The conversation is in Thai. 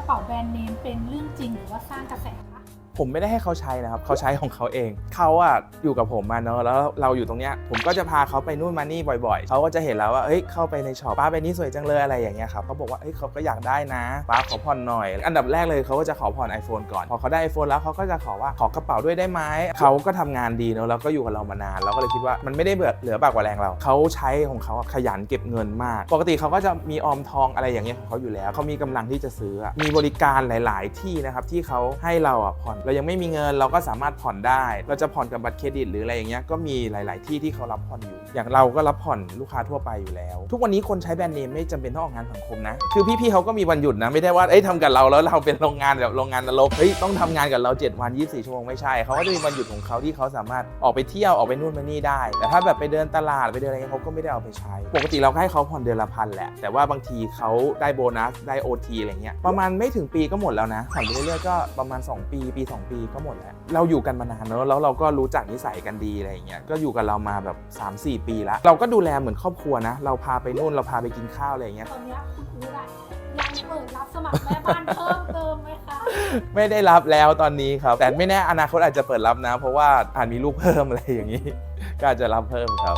กระเป๋าแบรนด์เนมเป็นเรื่องจริงหรือว่าสร้างกระแส ผมไม่ได้ให้เขาใช้นะครับเขาใช้ของเขาเอง เขาอะอยู่กับผมมาเนอะแล้วเราอยู่ตรงเนี้ยผมก็จะพาเขาไปนู่นมานี่บ่อยๆ เขาก็จะเห็นแล้วว่าเอ้ยเข้าไปในช็อปป้าไปนี่สวยจังเลยอะไรอย่างเงี้ยครับเขาบอกว่าเอ้ยเขาก็อยากได้นะป้าขอผ่อนหน่อย อันดับแรกเลยเขาก็จะขอผ่อน iPhone ก่อนพอเขาได้ iPhone แล้วเขาก็จะขอว่าขอกระเป๋าด้วยได้ไหมเขาก็ทำงานดีเนอะแล้วก็อยู่กับเรามานานเราก็เลยคิดว่ามันไม่ได้เบื่อเหลือบากกว่าแรงเราเขาใช้ของเขาอะขยันเก็บเงินมาก ปกติเขาก็จะมีออมทองอะไรอย่างเงี้ยของเขาอยู่แล้วเขามีกำลังที่จะซื้ออะมีบริการหลาย ๆ ที่นะครับที่เขาให้เราอะผ่อนเรายังไม่มีเงินเราก็สามารถผ่อนได้ เราจะผ่อนกับบัตรเครดิตหรืออะไรอย่างเงี้ยก็มีหลาย ๆ ที่ที่เขารับผ่อนอยู่ อย่างเราก็รับผ่อนลูกค้าทั่วไปอยู่แล้ว ทุกวันนี้คนใช้แบรนด์เนมไม่จำเป็นต้องออกงานสังคมนะ คือพี่ๆเขาก็มีวันหยุดนะไม่ได้ว่าเอ้ยทำกับเราแล้วเราเป็นโรงงานแบบโรงงานนรกเฮ้ยต้องทำงานกับเรา 7 วัน 24 ชั่วโมงไม่ใช่เขาก็จะมีวันหยุดของเขาที่เขาสามารถออกไปเที่ยวออกไปนู่นไปนี่ได้ แต่ถ้าแบบไปเดินตลาดไปเดินอะไรเงี้ยเขาก็ไม่ได้เอาไปใช้ ปกติเราก็ให้เขาผ่อนเดือนละพันแหละแต่ว่าบางทีเขาได้โบนัสได้ OT อะไรเงี้ยประมาณไม่ถึงปีก็หมดแล้วนะผ่อนไปเรื่อยๆก็ประมาณ 2 ปีปี2 ปีก็หมดแล้ว เราอยู่กันมานานเนอะแล้วเราก็รู้จักนิสัยกันดีอะไรเงี้ยก็อยู่กับเรามาแบบ 3-4 ปีแล้ว เราก็ดูแลเหมือนครอบครัวนะ เราพาไปนู่นเราพาไปกินข้าวอะไรเงี้ยตอนเนี้ยคุณอู๊ดอะยังเปิดรับสมัครแม่บ้านเพิ่มเติมไหมคะไม่ได้รับแล้วตอนนี้ครับ แต่ไม่แน่อนาคตอาจจะเปิดรับนะ เพราะว่าอาจมีลูกเพิ่มอะไรอย่างนี้ ก็อาจจะรับเพิ่มครับ